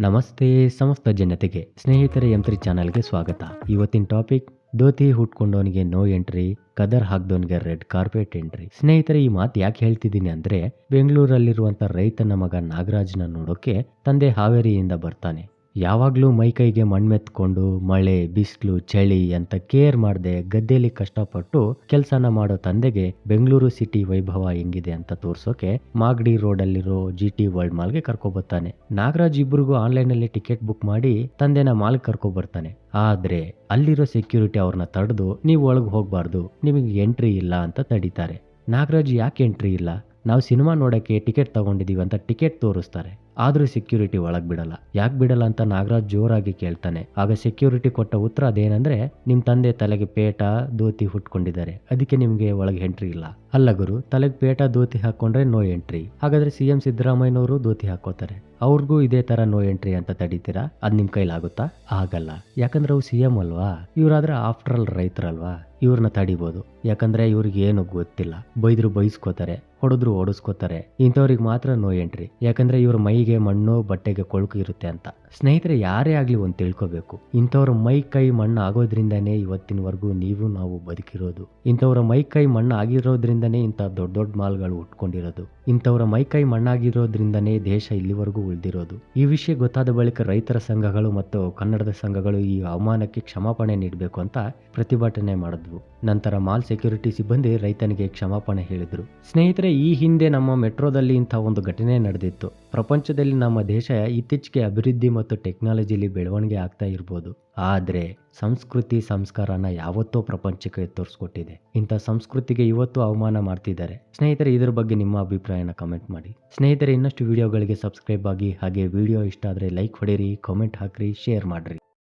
ನಮಸ್ತೆ ಸಮಸ್ತ ಜನತೆಗೆ ಸ್ನೇಹಿತರ ಯಂತ್ರಿ ಚಾನಲ್ಗೆ ಸ್ವಾಗತ. ಇವತ್ತಿನ ಟಾಪಿಕ್, ಧೋತಿ ಹುಟ್ಕೊಂಡವನಿಗೆ ನೋ ಎಂಟ್ರಿ, ಕದರ್ ಹಾಕ್ದವನಿಗೆ ರೆಡ್ ಕಾರ್ಪೆಟ್ ಎಂಟ್ರಿ. ಸ್ನೇಹಿತರೆ, ಈ ಮಾತು ಯಾಕೆ ಹೇಳ್ತಿದ್ದೀನಿ ಅಂದ್ರೆ, ಬೆಂಗಳೂರಲ್ಲಿರುವಂತ ರೈತನ ಮಗ ನಾಗರಾಜ್ನ ನೋಡೋಕೆ ತಂದೆ ಹಾವೇರಿಯಿಂದ ಬರ್ತಾನೆ. ಯಾವಾಗಲೂ ಮೈಕೈಗೆ ಮಣ್ಮೆತ್ಕೊಂಡು ಮಳೆ, ಬಿಸಿಲು, ಚಳಿ ಅಂತ ಕೇರ್ ಮಾಡದೆ ಗದ್ದೆಯಲ್ಲಿ ಕಷ್ಟಪಟ್ಟು ಕೆಲಸನ ಮಾಡೋ ತಂದೆಗೆ ಬೆಂಗಳೂರು ಸಿಟಿ ವೈಭವ ಹೆಂಗಿದೆ ಅಂತ ತೋರ್ಸೋಕೆ ಮಾಗಡಿ ರೋಡಲ್ಲಿರೋ ಜಿ ಟಿ ವರ್ಲ್ಡ್ ಮಾಲ್ಗೆ ಕರ್ಕೊಬರ್ತಾನೆ. ನಾಗರಾಜ್ ಇಬ್ರಿಗೂ ಆನ್ಲೈನಲ್ಲಿ ಟಿಕೆಟ್ ಬುಕ್ ಮಾಡಿ ತಂದೆನ ಮಾಲ್ಗೆ ಕರ್ಕೊಬರ್ತಾನೆ. ಆದ್ರೆ ಅಲ್ಲಿರೋ ಸೆಕ್ಯೂರಿಟಿ ಅವ್ರನ್ನ ತಡೆದು ನೀವು ಒಳಗೆ ಹೋಗಬಾರ್ದು, ನಿಮಗೆ ಎಂಟ್ರಿ ಇಲ್ಲ ಅಂತ ತಡೀತಾರೆ. ನಾಗರಾಜ್ ಯಾಕೆ ಎಂಟ್ರಿ ಇಲ್ಲ? ನಾವು ಸಿನಿಮಾ ನೋಡೋಕ್ಕೆ ಟಿಕೆಟ್ ತಗೊಂಡಿದೀವಿ ಅಂತ ಟಿಕೆಟ್ ತೋರಿಸ್ತಾರೆ. ಆದ್ರೂ ಸೆಕ್ಯೂರಿಟಿ ಒಳಗೆ ಬಿಡಲ್ಲ. ಯಾಕೆ ಬಿಡಲ್ಲ ಅಂತ ನಾಗರಾಜ್ ಜೋರಾಗಿ ಕೇಳ್ತಾನೆ. ಆಗ ಸೆಕ್ಯೂರಿಟಿ ಕೊಟ್ಟ ಉತ್ತರ ಅದೇನಂದ್ರೆ ನಿಮ್ಮ ತಂದೆ ತಲೆಗೆ ಪೇಟ ದೋತಿ ಹುಟ್ಕೊಂಡಿದ್ದಾರೆ. ಅದಕ್ಕೆ ನಿಮಗೆ ಒಳಗೆ ಎಂಟ್ರಿ ಇಲ್ಲ. ಅಲ್ಲ ಗುರು, ತಲೆಗೆ ಪೇಟ ದೋತಿ ಹಾಕೊಂಡ್ರೆ ನೋ ಎಂಟ್ರಿ ಹಾಗಾದ್ರೆ ಸಿ ಎಂ ಸಿದ್ದರಾಮಯ್ಯನವರು ದೋತಿ ಹಾಕೋತಾರೆ. ಅವ್ರಿಗೂ ಇದೇ ತರ ನೋ ಎಂಟ್ರಿ ಅಂತ ತಡೀತೀರಾ? ಅದ್ ನಿಮ್ ಕೈಲಾಗುತ್ತಾ? ಆಗಲ್ಲ. ಯಾಕಂದ್ರೆ ಅವು ಸಿ ಎಂ ಅಲ್ವಾ? ಇವ್ರಾದ್ರೆ ಆಫ್ಟರ್ ಆಲ್ ರೈತರಲ್ವಾ? ಇವ್ರನ್ನ ತಡಿಬೋದು. ಯಾಕಂದ್ರೆ ಇವ್ರಿಗೆ ಏನು ಗೊತ್ತಿಲ್ಲ. ಬೈದ್ರು ಬೈಸ್ಕೋತಾರೆ, ಹೊಡೆದ್ರು ಓಡಿಸ್ಕೋತಾರೆ ಇಂಥವ್ರಿಗೆ ಮಾತ್ರ ನೋ ಎಂಟ್ರಿ ಯಾಕಂದ್ರೆ ಇವ್ರ ಮೈಗೆ ಮಣ್ಣು ಬಟ್ಟೆಗೆ ಕೊಳುಕು ಇರುತ್ತೆ ಅಂತ. ಸ್ನೇಹಿತರೆ, ಯಾರೇ ಆಗಲಿ ಒಂದು ತಿಳ್ಕೊಬೇಕು. ಇಂಥವ್ರ ಮೈ ಕೈ ಮಣ್ಣು ಆಗೋದ್ರಿಂದನೇ ಇವತ್ತಿನವರೆಗೂ ನೀವು ನಾವು ಬದುಕಿರೋದು. ಇಂಥವ್ರ ಮೈ ಕೈ ಮಣ್ಣು ಆಗಿರೋದ್ರಿಂದನೇ ಇಂಥ ದೊಡ್ಡ ದೊಡ್ಡ ಮಾಲ್ಗಳು ಉಟ್ಕೊಂಡಿರೋದು. ಇಂಥವ್ರ ಮೈ ಕೈ ಮಣ್ಣಾಗಿರೋದ್ರಿಂದನೇ ದೇಶ ಇಲ್ಲಿವರೆಗೂ ಉಳಿದಿರೋದು. ಈ ವಿಷಯ ಗೊತ್ತಾದ ಬಳಿಕ ರೈತರ ಸಂಘಗಳು ಮತ್ತು ಕನ್ನಡದ ಸಂಘಗಳು ಈ ಅವಮಾನಕ್ಕೆ ಕ್ಷಮಾಪಣೆ ನೀಡಬೇಕು ಅಂತ ಪ್ರತಿಭಟನೆ ಮಾಡಿದ್ವು. ನಂತರ ಮಾಲ್ ಸೆಕ್ಯೂರಿಟಿ ಸಿಬ್ಬಂದಿ ರೈತನಿಗೆ ಕ್ಷಮಾಪಣೆ ಹೇಳಿದ್ರು. ಸ್ನೇಹಿತರೆ, ಈ ಹಿಂದೆ ನಮ್ಮ ಮೆಟ್ರೋದಲ್ಲಿ ಇಂಥ ಒಂದು ಘಟನೆ ನಡೆದಿತ್ತು. ಪ್ರಪಂಚದಲ್ಲಿ ನಮ್ಮ ದೇಶ ಇತ್ತೀಚೆಗೆ ಅಭಿವೃದ್ಧಿ ಮತ್ತು ಟೆಕ್ನಾಲಜಿಲಿ ಬೆಳವಣಿಗೆ ಆಗ್ತಾ ಇರ್ಬೋದು. ಆದರೆ ಸಂಸ್ಕೃತಿ ಸಂಸ್ಕಾರನ ಯಾವತ್ತೋ ಪ್ರಪಂಚಕ್ಕೆ ತೋರಿಸ್ಕೊಟ್ಟಿದೆ. ಇಂಥ ಸಂಸ್ಕೃತಿಗೆ ಇವತ್ತು ಅವಮಾನ ಮಾಡ್ತಿದ್ದಾರೆ. ಸ್ನೇಹಿತರೆ, ಇದರ ಬಗ್ಗೆ ನಿಮ್ಮ ಅಭಿಪ್ರಾಯನ ಕಮೆಂಟ್ ಮಾಡಿ. ಸ್ನೇಹಿತರೆ, ಇನ್ನಷ್ಟು ವಿಡಿಯೋಗಳಿಗೆ ಸಬ್ಸ್ಕ್ರೈಬ್ ಆಗಿ ಹಾಗೆ ವಿಡಿಯೋ ಇಷ್ಟ ಆದರೆ ಲೈಕ್ ಹೊಡೀರಿ ಕಾಮೆಂಟ್ ಹಾಕ್ರಿ ಶೇರ್ ಮಾಡ್ರಿ.